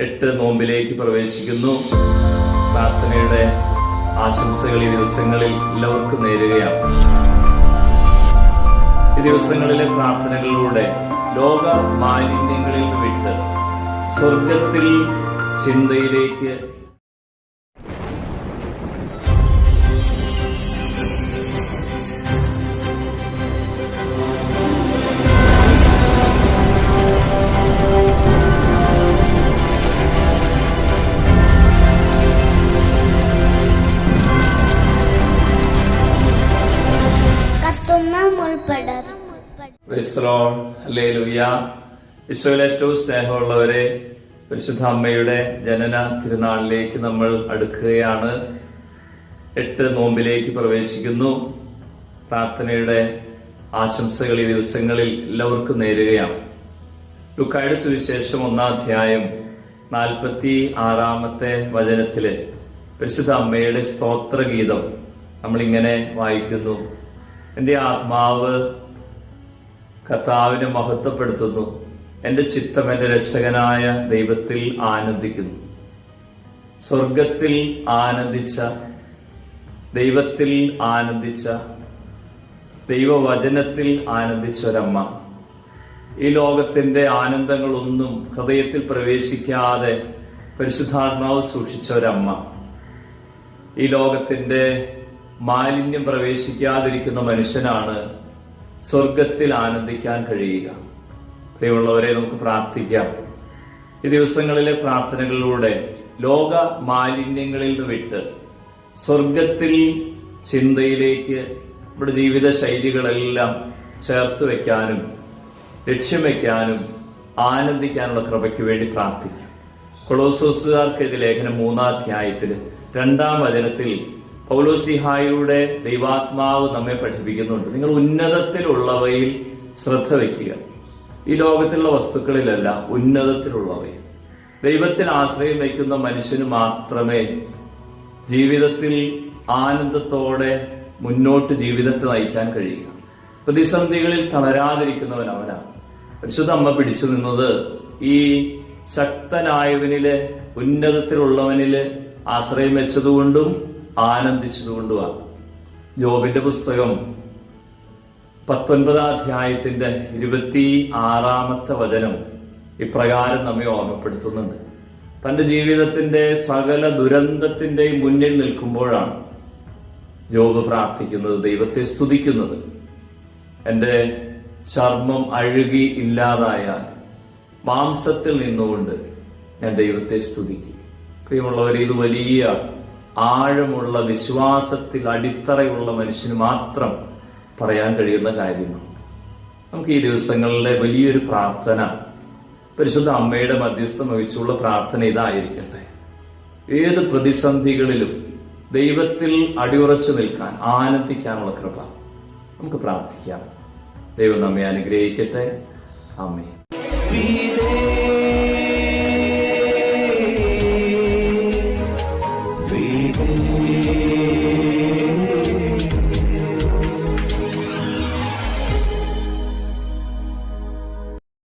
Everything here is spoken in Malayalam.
എട്ട് നോമ്പിലേക്ക് പ്രവേശിക്കുന്നു. പ്രാർത്ഥനയുടെ ആശംസകൾ ഈ ദിവസങ്ങളിൽ എല്ലാവർക്കും നേരുകയാണ്. ഈ ദിവസങ്ങളിലെ പ്രാർത്ഥനകളിലൂടെ ലോക മാലിന്യങ്ങളിൽ വിട്ട് സ്വർഗത്തിൽ ചിന്തയിലേക്ക് ഏറ്റവും സ്നേഹമുള്ളവരെ പരിശുദ്ധ അമ്മയുടെ ജനന തിരുനാളിലേക്ക് നമ്മൾ അടുക്കുകയാണ്. എട്ട് നോമ്പിലേക്ക് പ്രവേശിക്കുന്നു. പ്രാർത്ഥനയുടെ ആശംസകൾ ഈ ദിവസങ്ങളിൽ എല്ലാവർക്കും നേരുകയാണ്. ലുക്കായുടെ സുവിശേഷം ഒന്നാം അധ്യായം നാൽപ്പത്തി ആറാമത്തെ വചനത്തിൽ പരിശുദ്ധ അമ്മയുടെ സ്തോത്രഗീതം നമ്മളിങ്ങനെ വായിക്കുന്നു. എന്റെ ആത്മാവ് കർത്താവിനെ മഹത്വപ്പെടുത്തുന്നു. എന്റെ ചിത്തം എന്റെ രക്ഷകനായ ദൈവത്തിൽ ആനന്ദിക്കുന്നു. സ്വർഗത്തിൽ ആനന്ദിച്ച ദൈവത്തിൽ ആനന്ദിച്ച ദൈവവചനത്തിൽ ആനന്ദിച്ച ഒരമ്മ. ഈ ലോകത്തിന്റെ ആനന്ദങ്ങളൊന്നും ഹൃദയത്തിൽ പ്രവേശിക്കാതെ പരിശുദ്ധാത്മാവ് സൂക്ഷിച്ച ഒരമ്മ. ഈ ലോകത്തിന്റെ മാലിന്യം പ്രവേശിക്കാതിരിക്കുന്ന മനുഷ്യനാണ് സ്വർഗത്തിൽ ആനന്ദിക്കാൻ കഴിയുക. പ്രിയമുള്ളവരെ നമുക്ക് പ്രാർത്ഥിക്കാം. ഈ ദിവസങ്ങളിലെ പ്രാർത്ഥനകളിലൂടെ ലോക മാലിന്യങ്ങളിൽ നിന്ന് വിട്ട് സ്വർഗത്തിൽ ചിന്തയിലേക്ക് നമ്മുടെ ജീവിത ശൈലികളെല്ലാം ചേർത്ത് വയ്ക്കാനും ലക്ഷ്യം വയ്ക്കാനും ആനന്ദിക്കാനുള്ള കൃപയ്ക്ക് വേണ്ടി പ്രാർത്ഥിക്കാം. കൊളോസോസുകാർക്ക് എഴുതിയ ലേഖനം മൂന്നാം അധ്യായത്തിൽ രണ്ടാം വചനത്തിൽ പൗലോസിഹായിലൂടെ ദൈവാത്മാവ് നമ്മെ പഠിപ്പിക്കുന്നുണ്ട്. നിങ്ങൾ ഉന്നതത്തിലുള്ളവയിൽ ശ്രദ്ധ വയ്ക്കുക ഈ ലോകത്തിലുള്ള വസ്തുക്കളിലല്ല ഉന്നതത്തിലുള്ളവയിൽ. ദൈവത്തിൽ ആശ്രയം വയ്ക്കുന്ന മനുഷ്യന് മാത്രമേ ജീവിതത്തിൽ ആനന്ദത്തോടെ മുന്നോട്ട് ജീവിതത്തെ നയിക്കാൻ കഴിയുക. പ്രതിസന്ധികളിൽ തളരാതിരിക്കുന്നവൻ അവനാണ്. പരിശുദ്ധ അമ്മ പിടിച്ചു നിന്നത് ഈ ശക്തനായവനിലെ ഉന്നതത്തിലുള്ളവനിൽ ആശ്രയം വെച്ചതുകൊണ്ടും ആനന്ദിച്ചതുകൊണ്ടുമാണ് ജോബിന്റെ പുസ്തകം പത്തൊൻപതാം അധ്യായത്തിന്റെ ഇരുപത്തി ആറാമത്തെ വചനം ഇപ്രകാരം നമ്മെ ഓർമ്മപ്പെടുത്തുന്നുണ്ട്. തന്റെ ജീവിതത്തിന്റെ സകല ദുരന്തത്തിന്റെയും മുന്നിൽ നിൽക്കുമ്പോഴാണ് ജോബ് പ്രാർത്ഥിക്കുന്നത് ദൈവത്തെ സ്തുതിക്കുന്നത്. എന്റെ ചർമ്മം അഴുകി ഇല്ലാതായാൽ മാംസത്തിൽ നിന്നുകൊണ്ട് ഞാൻ ദൈവത്തെ സ്തുതിക്കും. പ്രിയമുള്ളവരെ ഇത് വലിയ ആഴമുള്ള വിശ്വാസത്തിൽ അടിത്തറയുള്ള മനുഷ്യന് മാത്രം പറയാൻ കഴിയുന്ന കാര്യമാണ്. നമുക്ക് ഈ ദിവസങ്ങളിലെ വലിയൊരു പ്രാർത്ഥന പരിശുദ്ധ അമ്മയുടെ മധ്യസ്ഥം വഹിച്ചുള്ള പ്രാർത്ഥന ഇതായിരിക്കട്ടെ. ഏത് പ്രതിസന്ധികളിലും ദൈവത്തിൽ അടിയുറച്ചു നിൽക്കാൻ ആനന്ദിക്കാനുള്ള കൃപ നമുക്ക് പ്രാർത്ഥിക്കാം. ദൈവം നമ്മെ അനുഗ്രഹിക്കട്ടെ. അമ്മേ